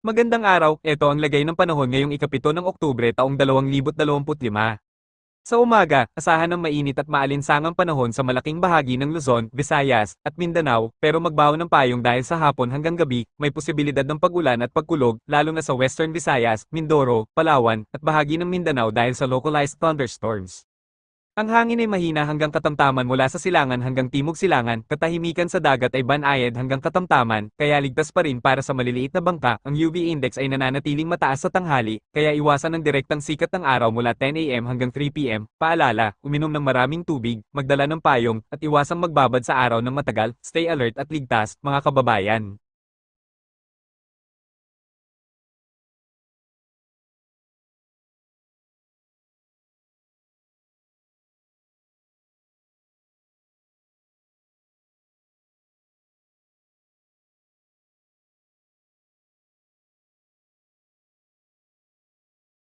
Magandang araw, ito ang lagay ng panahon ngayong ikapito ng Oktubre taong 2025. Sa umaga, asahan ng mainit at maalinsangang panahon sa malaking bahagi ng Luzon, Visayas, at Mindanao, pero magbaho ng payong dahil sa hapon hanggang gabi, may posibilidad ng pagulan at pagkulog, lalo na sa Western Visayas, Mindoro, Palawan, at bahagi ng Mindanao dahil sa localized thunderstorms. Ang hangin ay mahina hanggang katamtaman mula sa silangan hanggang timog silangan, katahimikan sa dagat ay banayad hanggang katamtaman, kaya ligtas pa rin para sa maliliit na bangka, ang UV index ay nananatiling mataas sa tanghali, kaya iwasan ang direktang sikat ng araw mula 10am hanggang 3pm, paalala, uminom ng maraming tubig, magdala ng payong, at iwasang magbabad sa araw ng matagal, stay alert at ligtas, mga kababayan.